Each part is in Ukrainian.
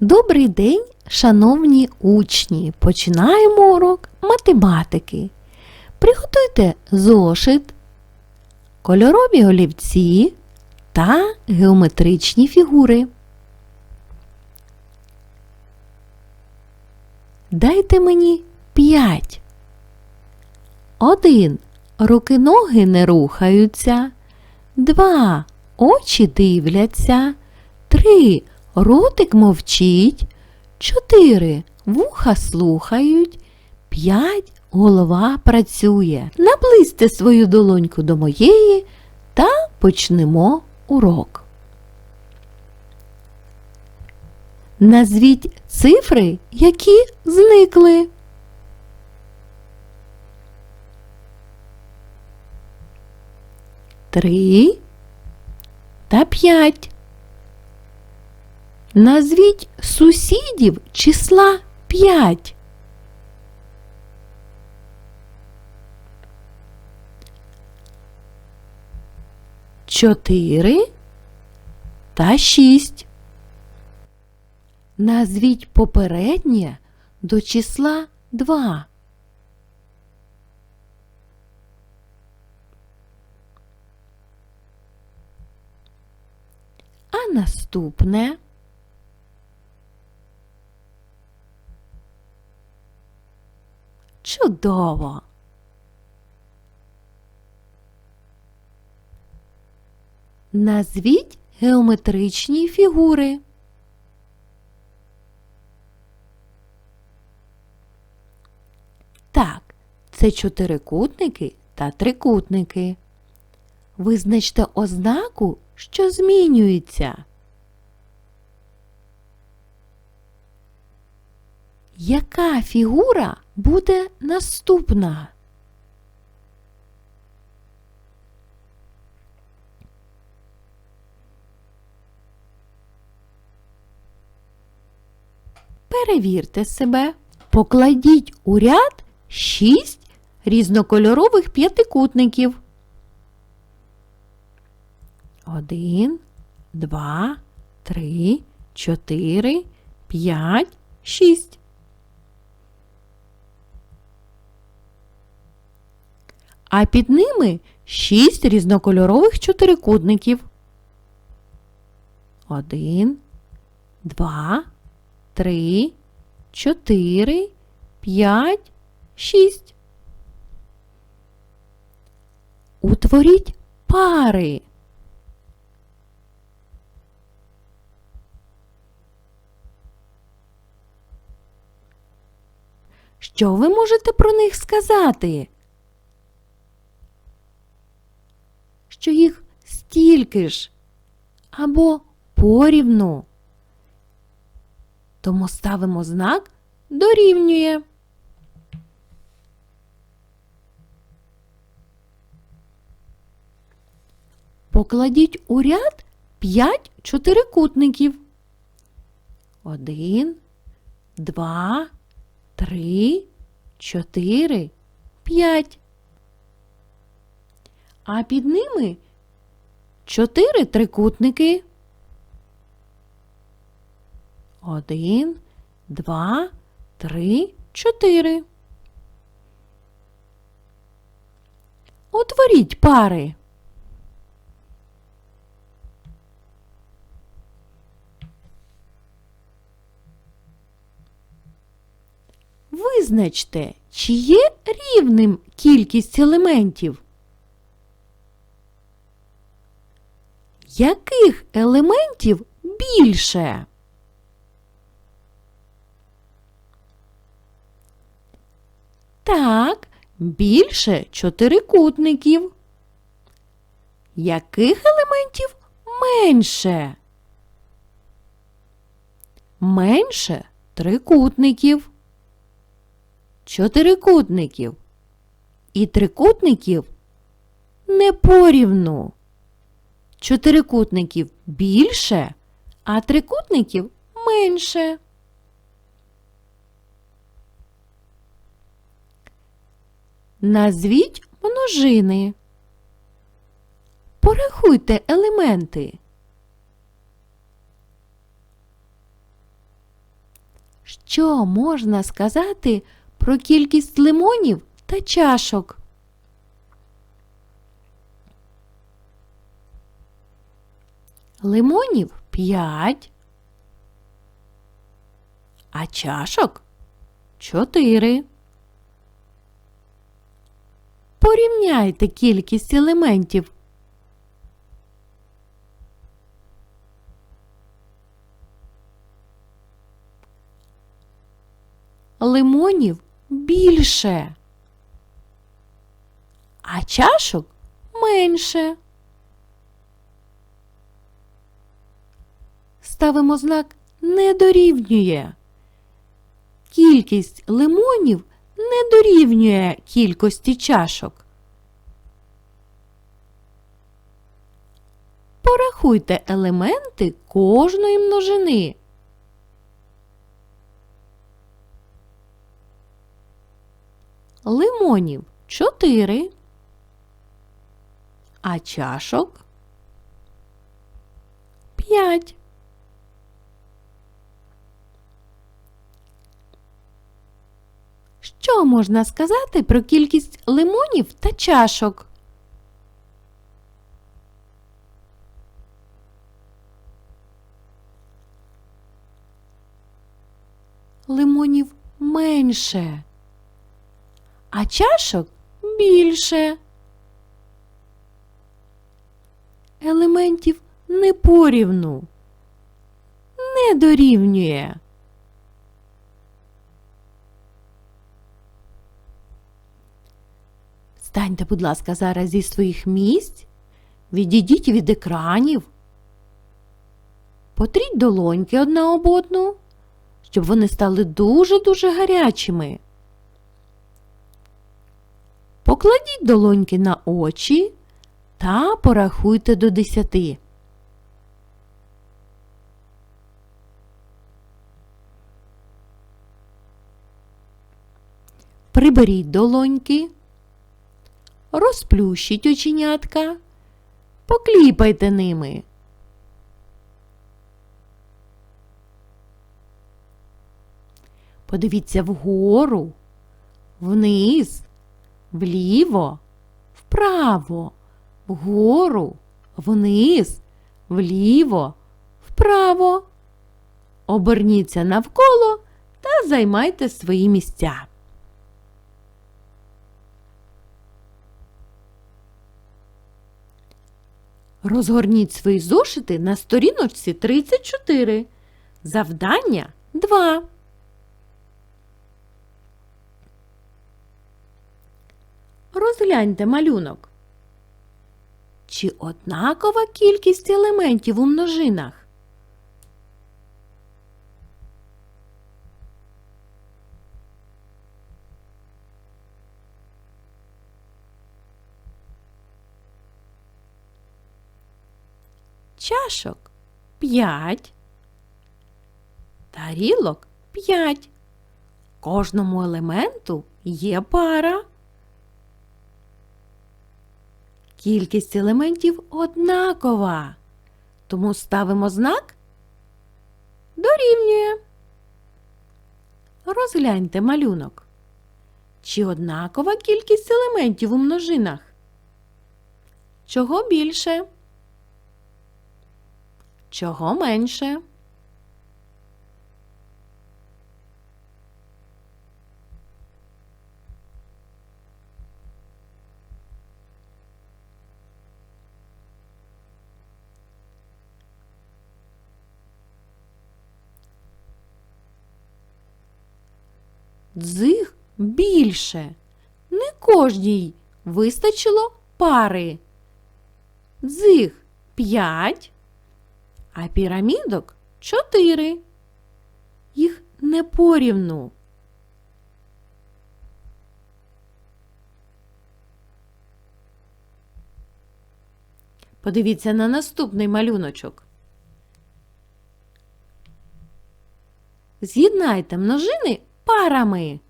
Добрий день, шановні учні! Починаємо урок математики. Приготуйте зошит, кольорові олівці та геометричні фігури. Дайте мені п'ять. Один. Руки ноги не рухаються. Два. Очі дивляться. Три. Ротик мовчить. Чотири. Вуха слухають. П'ять. Голова працює. Наблизьте свою долоньку до моєї та почнемо урок. Назвіть цифри, які зникли. Три та п'ять. Назвіть сусідів числа п'ять. Чотири та шість. Назвіть попереднє до числа два. А наступне чудово. Назвіть геометричні фігури. Так, це чотирикутники та трикутники. Визначте ознаку, що змінюється. Яка фігура буде наступна? Перевірте себе. Покладіть у ряд шість різнокольорових п'ятикутників. Один, два, три, чотири, п'ять, шість. А під ними шість різнокольорових чотирикутників. Один, два, три, чотири, п'ять, шість. Утворіть пари. Що ви можете про них сказати? Що їх стільки ж або порівну. Тому ставимо знак дорівнює. Покладіть у ряд 5 чотирикутників. Один, два, три, чотири, п'ять. А під ними чотири трикутники. Один, два, три, чотири. Утворіть пари. Визначте, чи є рівним кількість елементів. Яких елементів більше? Так, більше чотирикутників. Яких елементів менше? Менше трикутників, чотирикутників і трикутників не порівну. Чотирикутників більше, а трикутників менше. Назвіть множини. Порахуйте елементи. Що можна сказати про кількість лимонів та чашок? Лимонів 5, а чашок 4. Порівняйте кількість елементів. Лимонів більше, а чашок менше. Ставимо знак не дорівнює. Кількість лимонів не дорівнює кількості чашок. Порахуйте елементи кожної множини. Лимонів 4, а чашок 5. Що можна сказати про кількість лимонів та чашок? Лимонів менше, а чашок більше. Елементів не порівну, не дорівнює. Станьте, будь ласка, зараз зі своїх місць, відійдіть від екранів, потріть долоньки одна об одну, щоб вони стали дуже-дуже гарячими. Покладіть долоньки на очі та порахуйте до десяти. Приберіть долоньки розплющіть оченятка, покліпайте ними. Подивіться вгору, вниз, вліво, вправо, вгору, вниз, вліво, вправо. Оберніться навколо та займайте свої місця. Розгорніть свої зошити на сторіночці 34. Завдання 2. Розгляньте малюнок. Чи однакова кількість елементів у множинах? Чашок 5, тарілок 5. Кожному елементу є пара. Кількість елементів однакова, тому ставимо знак дорівнює. Розгляньте малюнок. Чи однакова кількість елементів у множинах? Чого більше? Чого менше? Дзиг більше. Не кожній вистачило пари. Дзиг п'ять а пірамідок чотири. Їх не порівну. Подивіться на наступний малюночок. З'єднайте множини парами.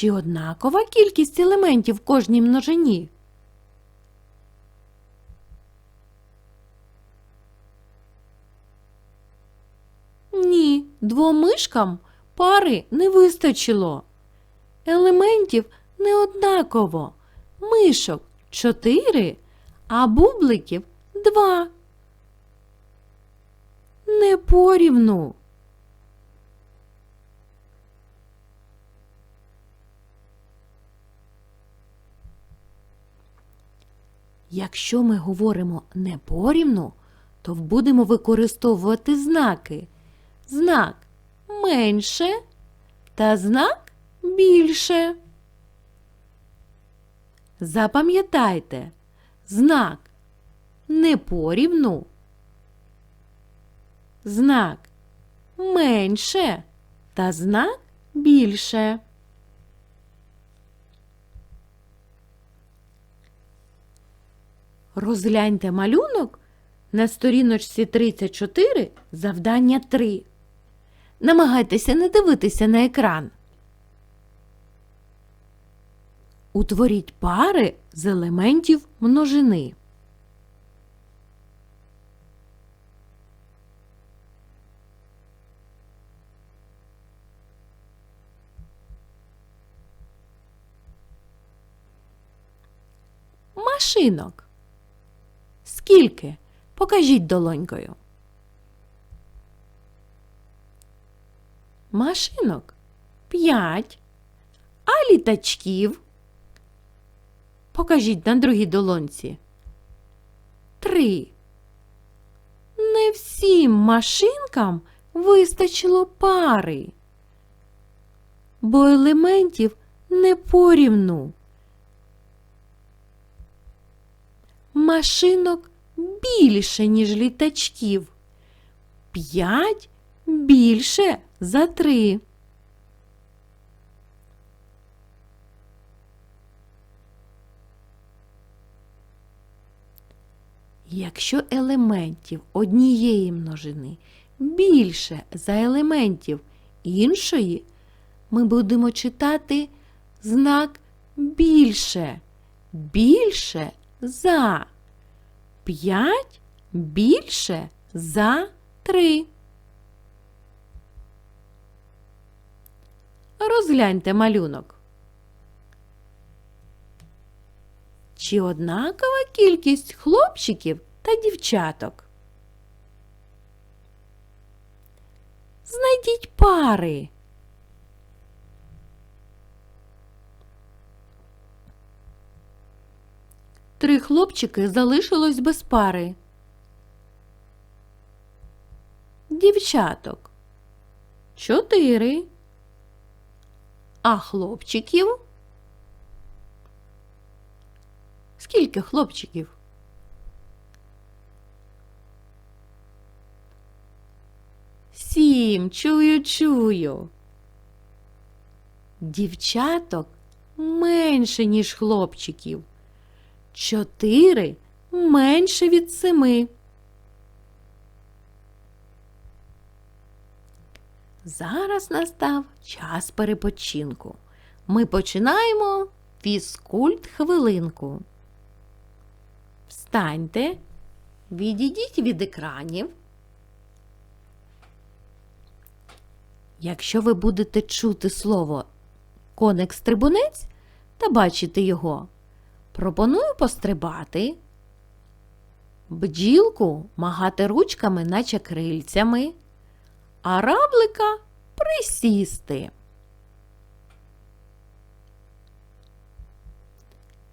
Чи однакова кількість елементів в кожній множині? Ні, двом мишкам пари не вистачило. Елементів не однаково. Мишок чотири, а бубликів два. Не порівну. Якщо ми говоримо не порівну, то будемо використовувати знаки. Знак менше та знак більше. Запам'ятайте, знак не порівну, знак менше та знак більше. Розгляньте малюнок на сторіночці 34, завдання 3. Намагайтеся не дивитися на екран. Утворіть пари з елементів множини. Машинок. Скільки? Покажіть долонькою. Машинок п'ять. А літачків. Покажіть на другій долонці. Три. Не всім машинкам вистачило пари, бо елементів не порівну. Машинок більше, ніж літачків. П'ять більше за три. Якщо елементів однієї множини більше за елементів іншої, ми будемо читати знак більше. Більше за. 5 більше за 3. Розгляньте малюнок. Чи однакова кількість хлопчиків та дівчаток? Знайдіть пари. Три хлопчики залишилось без пари. Дівчаток чотири. А хлопчиків? Скільки хлопчиків? Сім, чую, чую. Дівчаток менше, ніж хлопчиків. Чотири менше від семи. Зараз настав час перепочинку. Ми починаємо фізкульт хвилинку. Встаньте, відійдіть від екранів. Якщо ви будете чути слово коник-стрибунець та бачити його, пропоную пострибати, бджілку махати ручками, наче крильцями, а равлика присісти.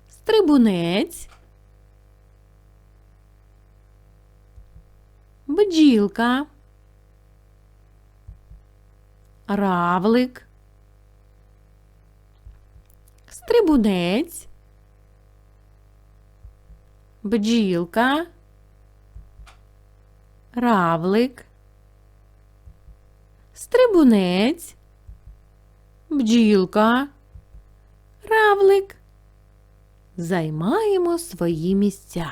Стрибунець, бджілка, равлик, стрибунець, бджілка, равлик, стрибунець, бджілка, равлик. Займаємо свої місця.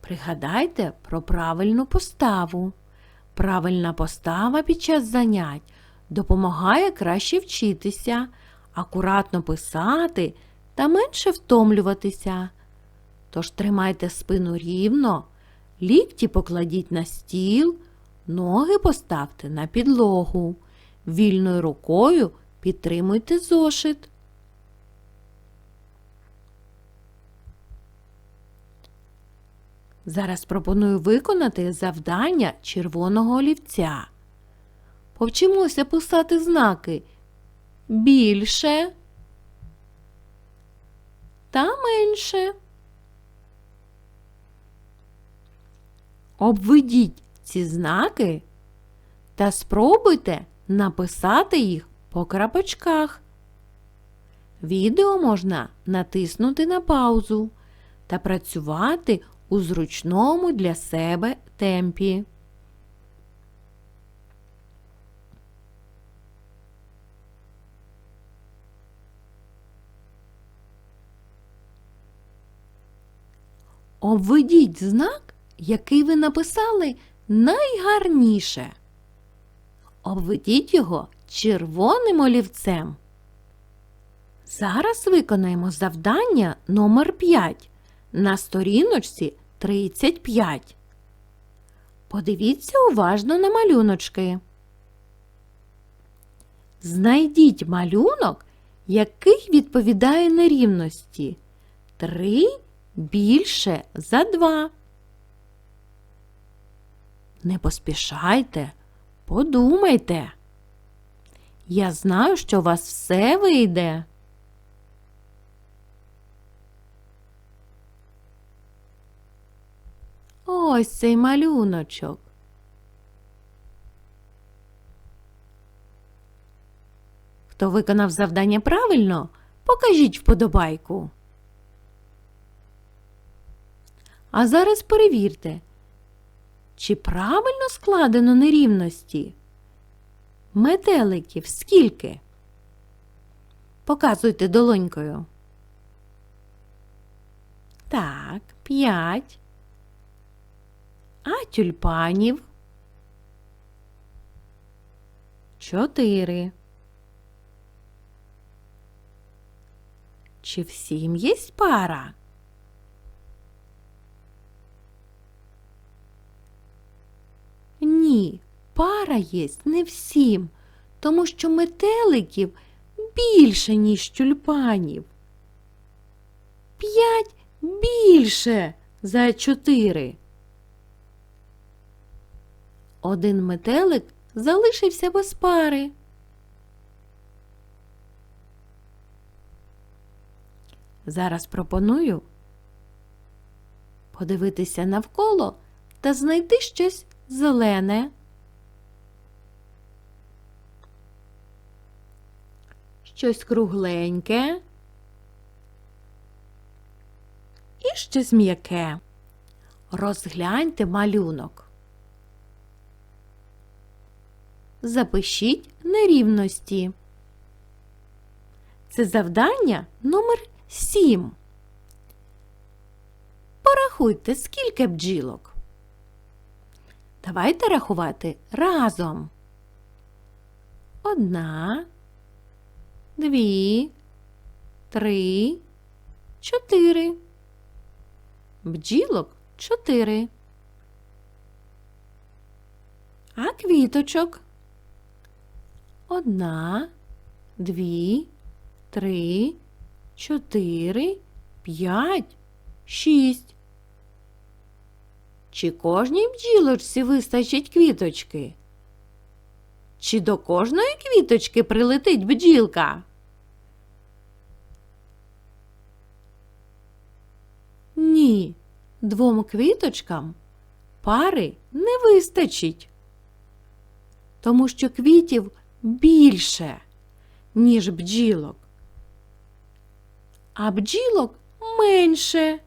Пригадайте про правильну поставу. Правильна постава під час занять допомагає краще вчитися, акуратно писати та менше втомлюватися. Тож тримайте спину рівно, лікті покладіть на стіл, Ноги поставте на підлогу. Вільною рукою підтримуйте зошит. Зараз пропоную виконати завдання червоного олівця. Повчимося писати знаки більше та менше. Обведіть ці знаки та спробуйте написати їх по крапочках. Відео можна натиснути на паузу та працювати у зручному для себе темпі. Обведіть знак, який ви написали найгарніше. Обведіть його червоним олівцем. Зараз виконаємо завдання номер 5 на сторіночці 35. Подивіться уважно на малюночки. Знайдіть малюнок, який відповідає нерівності. 3 більше за 2. Не поспішайте, подумайте. Я знаю, що у вас все вийде. Ось цей малюночок. Хто виконав завдання правильно, покажіть вподобайку. А зараз перевірте, чи правильно складено нерівності? Метеликів скільки? Показуйте долонькою. Так, п'ять. А тюльпанів? Чотири. Чи всім є пара? Ні, пара є не всім, тому що метеликів більше, ніж тюльпанів. П'ять більше за чотири. Один метелик залишився без пари. Зараз пропоную подивитися навколо та знайти щось зелене. Щось кругленьке і щось м'яке. Розгляньте малюнок. Запишіть нерівності. Це завдання номер 7. Порахуйте, скільки бджілок. Давайте рахувати разом. Одна, дві, три, чотири. Бджілок чотири. А квіточок? Одна, дві, три, чотири, п'ять, шість. Чи кожній бджілочці вистачить квіточки? Чи до кожної квіточки прилетить бджілка? Ні, двом квіточкам пари не вистачить, тому що квітів більше, ніж бджілок, а бджілок менше.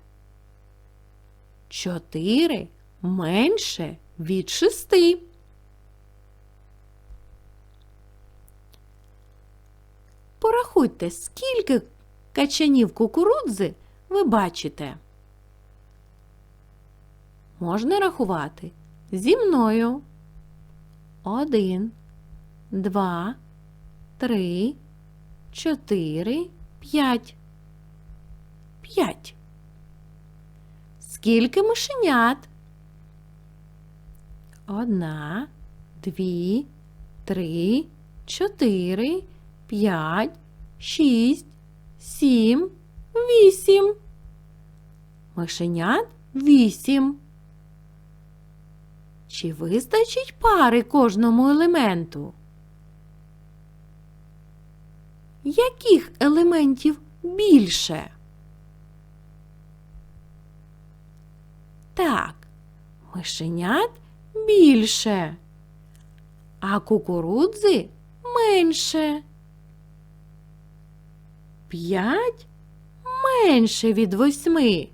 Чотири менше від шести. Порахуйте, скільки качанів кукурудзи ви бачите. Можна рахувати зі мною. Один, два, три, чотири, п'ять. П'ять. Скільки мишенят? Одна, дві, три, чотири, п'ять, шість, сім, вісім. Мишенят вісім. Чи вистачить пари кожному елементу? Яких елементів більше? Так, мишенят більше, а кукурудзи менше. П'ять менше від восьми.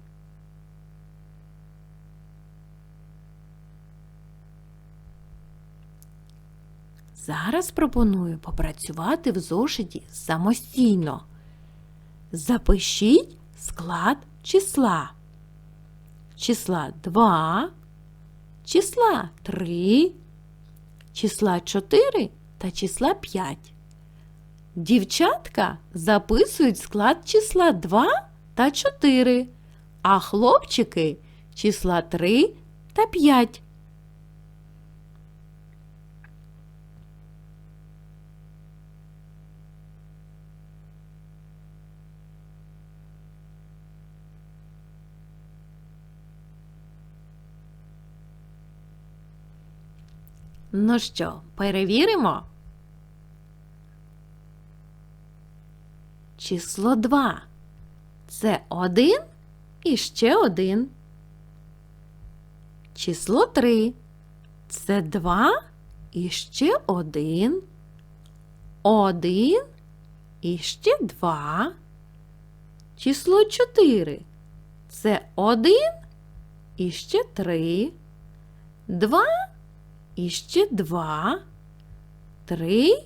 Зараз пропоную попрацювати в зошиті самостійно. Запишіть склад числа. Числа 2, числа 3, числа 4 та числа 5. Дівчатка записують склад числа 2 та 4, а хлопчики числа 3 та 5. Ну що, перевіримо? Число 2. Це 1 і ще 1. Число 3. Це 2 і ще 1. 1 і ще 2. Число 4. Це 1 і ще 3. 2 і ще два, три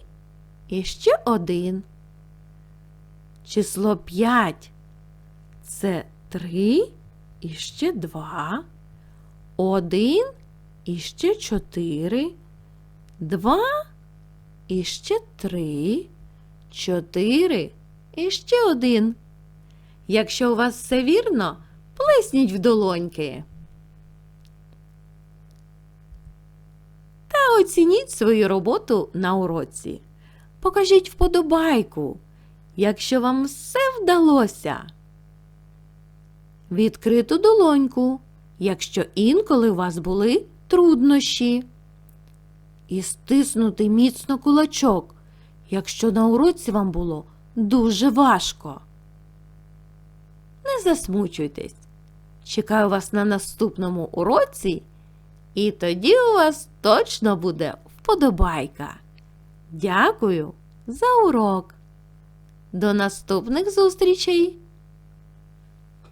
і ще один. Число п'ять це три і ще два, один і ще чотири, два і ще три, чотири і ще один. Якщо у вас все вірно, плесніть в долоньки. Та оцініть свою роботу на уроці. Покажіть вподобайку, якщо вам все вдалося. Відкриту долоньку, якщо інколи у вас були труднощі. І стиснути міцно кулачок, якщо на уроці вам було дуже важко. Не засмучуйтесь. Чекаю вас на наступному уроці. І тоді у вас точно буде вподобайка. Дякую за урок. До наступних зустрічей!